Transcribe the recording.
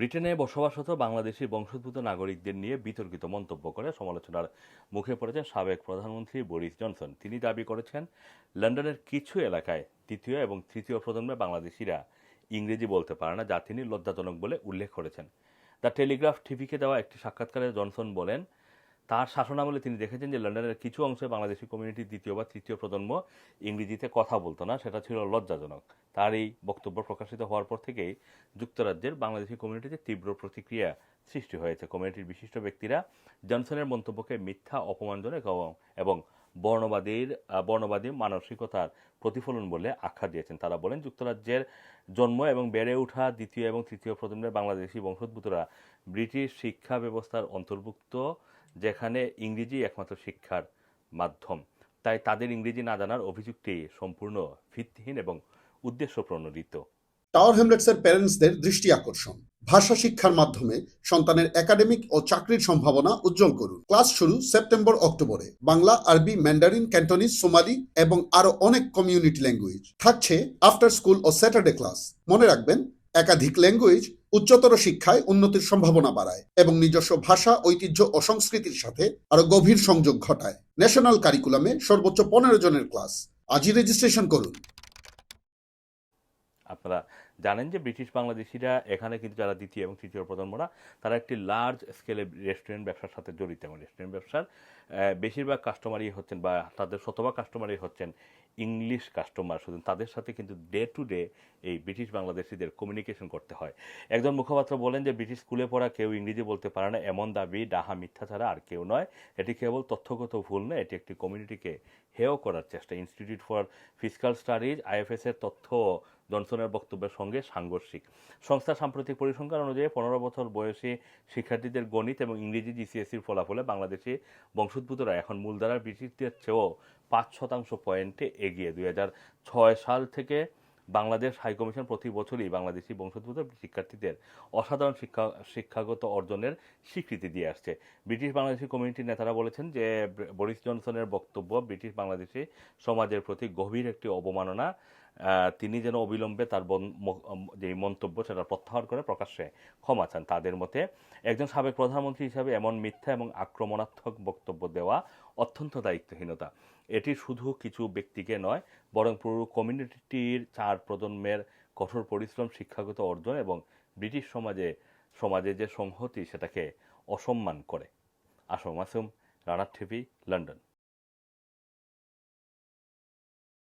ব্রিটেনে বসবাসরত বাংলাদেশি বংশোদ্ভূত নাগরিকদের নিয়ে বিতর্কিত মন্তব্য করে সমালোচনার মুখে পড়েছেন সাবেক প্রধানমন্ত্রী বরিস জনসন। তিনি দাবি করেছেন, লন্ডনের কিছু এলাকায় তৃতীয় এবং তৃতীয় প্রজন্মে বাংলাদেশিরা ইংরেজি বলতে পারে না, যা তিনি লজ্জাজনক বলে উল্লেখ করেছেন। দ্য টেলিগ্রাফ টিভিকে দেওয়া একটি সাক্ষাৎকারে জনসন বলেন তার শাসনামলে তিনি দেখেছেন যে লন্ডনের কিছু অংশে বাংলাদেশি কমিউনিটি দ্বিতীয় বা তৃতীয় প্রজন্ম ইংরেজিতে কথা বলতো না, সেটা ছিল লজ্জাজনক। তার এই বক্তব্য প্রকাশিত হওয়ার পর থেকেই যুক্তরাজ্যের বাংলাদেশি কমিউনিটিতে তীব্র প্রতিক্রিয়া সৃষ্টি হয়েছে। কমিউনিটির বিশিষ্ট ব্যক্তিরা জনসনের মন্তব্যকে মিথ্যা, অপমানজনক এবং- বর্ণবাদীর বর্ণবাদী মানসিকতার প্রতিফলন বলে আখ্যা দিয়েছেন। তারা বলেন, যুক্তরাজ্যের জন্ম এবং বেড়ে ওঠা দ্বিতীয় এবং তৃতীয় প্রজন্মের বাংলাদেশি বংশোদ্ভূতরা ব্রিটিশ শিক্ষা ব্যবস্থার অন্তর্ভুক্ত যেখানে ইংরেজি একমাত্র শিক্ষার মাধ্যম। তাই তাদের ইংরেজি না জানার অভিযোগটি সম্পূর্ণ ভিত্তিহীন এবং উদ্দেশ্য প্রণোদিত টাওয়ার হ্যামলেটসের প্যারেন্টসদের দৃষ্টি আকর্ষণ। ভাষা শিক্ষার মাধ্যমে সন্তানের একাডেমিক ও চাকরির সম্ভাবনা উজ্জ্বল করুন। ক্লাস শুরু সেপ্টেম্বর, অক্টোবরে। বাংলা, আরবি, ম্যান্ডারিন, ক্যান্টনিজ, সোমালি এবং আরও অনেক কমিউনিটি ল্যাঙ্গুয়েজ। থাকছে আফটার স্কুল ও স্যাটারডে ক্লাস। মনে রাখবেন, একাধিক ল্যাঙ্গুয়েজ উচ্চতর শিক্ষায় উন্নতির সম্ভাবনা বাড়ায় এবং নিজস্ব ভাষা, ঐতিহ্য ও সংস্কৃতির সাথে আরও গভীর সংযোগ ঘটায়। ন্যাশনাল কারিকুলামে সর্বোচ্চ পনেরো জনের ক্লাস আজই রেজিস্ট্রেশন করুন। আপনারা জানেন যে ব্রিটিশ বাংলাদেশিরা এখানে কিন্তু যারা দ্বিতীয় এবং তৃতীয় প্রজন্মরা, তারা একটি লার্জ স্কেলে রেস্টুরেন্ট ব্যবসার সাথে জড়িত। এবং রেস্টুরেন্ট ব্যবসার বেশিরভাগ কাস্টমারই হচ্ছেন বা তাদের শতভাগ কাস্টমারই হচ্ছেন ইংলিশ কাস্টমার শুধু তাদের সাথে কিন্তু ডে টু ডে এই ব্রিটিশ বাংলাদেশিদের কমিউনিকেশন করতে হয়। একজন মুখপাত্র বলেন যে ব্রিটিশ স্কুলে পড়া কেউ ইংরেজি বলতে পারে না, এমন দাবি, ডাহা, মিথ্যা ছাড়া আর কেউ নয়। এটি কেবল তথ্যগত ভুল নয় এটি একটি কমিউনিটিকে হেয় করার চেষ্টা। Institute for physical studies IFS এর তথ্য জনসনের বক্তব্যের সঙ্গে সাংঘর্ষিক। সংস্থার সাম্প্রতিক পরিসংখ্যান অনুযায়ী পনেরো বছর বয়সী শিক্ষার্থীদের গণিত এবং ইংরেজি জিসিএসির ফলাফলে বাংলাদেশি বংশোদ্ভূতরা এখন মূলধারার ব্রিটিশদের চেয়েও পাঁচ শতাংশ পয়েন্টে এগিয়ে। দুই ছয় সাল থেকে বাংলাদেশ হাইকমিশন প্রতি বছরই বাংলাদেশি বংশোদ্ভূত শিক্ষার্থীদের অসাধারণ শিক্ষা, শিক্ষাগত অর্জনের স্বীকৃতি দিয়ে আসছে। ব্রিটিশ বাংলাদেশি কমিউনিটির নেতারা বলেছেন যে বরিস জনসনের বক্তব্য ব্রিটিশ বাংলাদেশি সমাজের প্রতি গভীর একটি অবমাননা তিনি যেন অবিলম্বে তার যে মন্তব্য সেটা প্রত্যাহার করে প্রকাশ্যে ক্ষমা চান। তাদের মতে একজন সাবেক প্রধানমন্ত্রী হিসাবে এমন মিথ্যা এবং আক্রমণাত্মক বক্তব্য দেওয়া অত্যন্ত দায়িত্বহীনতা। এটি শুধু কিছু ব্যক্তিকে নয়, বরং পুরো কমিউনিটির চার প্রজন্মের কঠোর পরিশ্রম, শিক্ষাগত অর্জন এবং ব্রিটিশ সমাজে সমাজে যে সংহতি সেটাকে অসম্মান করে। আসম মাসুম, রানার টিভি, লন্ডন।